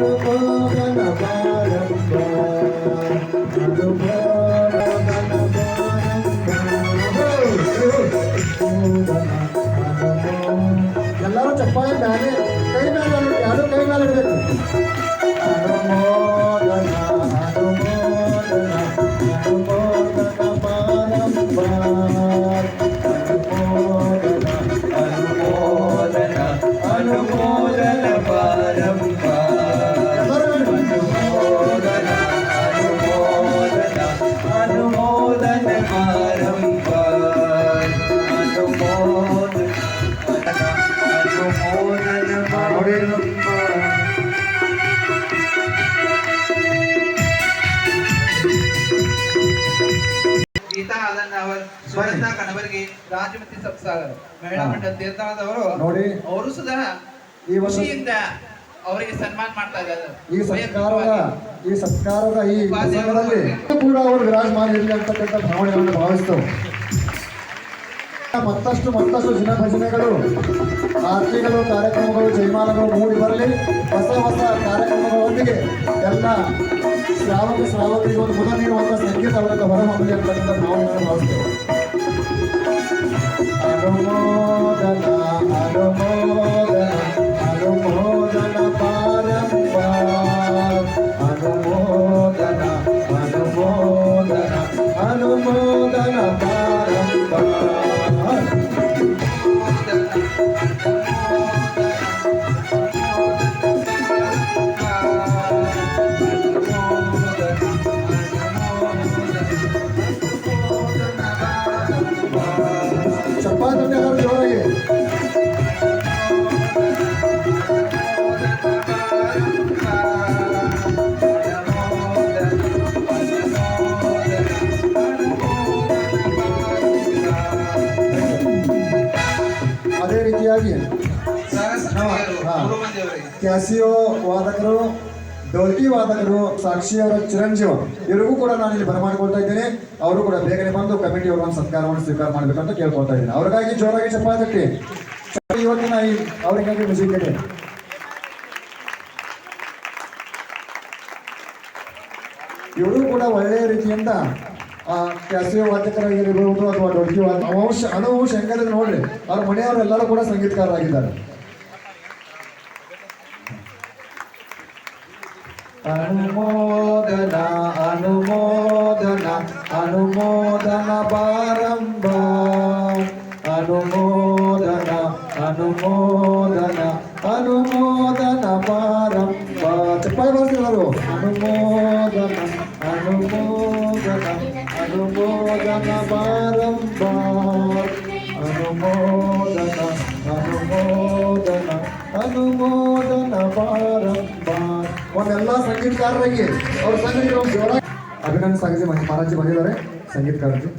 ಅನುಮೋದನ ಎಲ್ಲರೂ ಚಪ್ಪಾಳೆ ಮೇಲೆ ಕೈ ಮೇಲೆ ಎರಡು ಕೈ ಮೇಲೆ ಇಡಬೇಕು ಗೀತಾ ಅದನ್ನ ಅವರ ರಾಜಮತಿ ಮಹಿಳಾ. ಮಂಡಲ ನೋಡಿ. ಅವರು ಸುಧಾ ಈ ಖುಷಿಯಿಂದ ಅವರಿಗೆ ಸನ್ಮಾನ ಮಾಡ್ತಾ ಇದ್ದಾರೆ. ಈ ಸತ್ಕಾರದ ಈ ಸತ್ಕಾರದ ಈ ಪ್ರಸಂಗದಲ್ಲಿ ಕೂಡ ಅವರು ವಿರಾಜಮಾನ ಇರಲಿ ಅಂತಕ್ಕಂಥ ಭಾವನೆಯನ್ನು ಭಾವಿಸ್ತೇವೆ ಮತ್ತಷ್ಟು ಮತ್ತಷ್ಟು ಜನ ಭಜನೆಗಳು, ಆರತಿಗಳು, ಕಾರ್ಯಕ್ರಮಗಳು ಜಯಮಾನಗಳು ಮೂಡಿ ಬರಲಿ. ಹೊಸ ಹೊಸ ಕಾರ್ಯಕ್ರಮಗಳೊಂದಿಗೆ ಎಲ್ಲ ಶ್ರಾವಕ ಶ್ರಾವಕರಿಗೆ ಒಂದು ಮುದ ನೀಡುವಂಥ ಸಂಗೀತ ಅವರಿಂದ ಹೊರಹೊಮ್ಮಲಿ ಅಂತಕ್ಕಂಥ ಭಾವನೆಗಳನ್ನು ಕ್ಯಾಸಿಯೋ ವಾದಕರು ಡೋಲ್ಕಿ ವಾದಕರು ಸಾಕ್ಷಿಯವರ ಚಿರಂಜೀವ ಇವರಿಗೂ ಕೂಡ ನಾನು ಇಲ್ಲಿ ಬರಮಾಡ್ಕೊಳ್ತಾ ಇದ್ದೇನೆ. ಅವರು ಕೂಡ ಬೇಗನೆ ಬಂದು ಕಮಿಟಿ ಅವರು ಒಂದು ಸತ್ಕಾರವನ್ನು ಸ್ವೀಕಾರ ಮಾಡಬೇಕಂತ ಕೇಳ್ಕೊಳ್ತಾ ಇದ್ದೀನಿ. ಅವ್ರಿಗಾಗಿ ಜೋರಾಗಿ ಚಪ್ಪಾದಕ್ಕೆ ಇವತ್ತಿನ ಈ ಅವರಿಗಾಗಿ ಮ್ಯೂಸಿಕ್ ಇದೆ. ಇವರು ಕೂಡ ಒಳ್ಳೆಯ ರೀತಿಯಿಂದ ಆ ಕ್ಯಾಸಿಯೋ ವಾದಕರಾಗಿರ್ಬೋದು ಅಥವಾ ಡೊಡ್ಕಿ ವಾದ ಅನುಭವ ಅನುವಂಶ ಹೆಂಗಂದ್ರೆ ನೋಡ್ರಿ ಅವ್ರ ಮನೆಯವರೆಲ್ಲರೂ ಕೂಡ ಸಂಗೀತಕಾರರಾಗಿದ್ದಾರೆ. అనుమోదన అనుమోదన అనుమోదన పారంభ అనుమోదన అనుమోదన అనుమోదన పారంభ చెప్పారు అనుమోదన అనుమోదన అనుమోదన పారంభ అనుమోదన అనుమోదన అనుమోదన పారంభ ಬಾರಂಬಾರ್ ಸಂಗೀತಕಾರರಾಗಿ ಅವ್ರ ಸಂಗೀತ ಜೋರಾಗಿ ಅಭಿನಂದನೆ ಸಾಗಿಸಿ ಮಹಾರಾಜಿ ಬಂದಿದ್ದಾರೆ. ಸಂಗೀತಕಾರರಿಗೆ.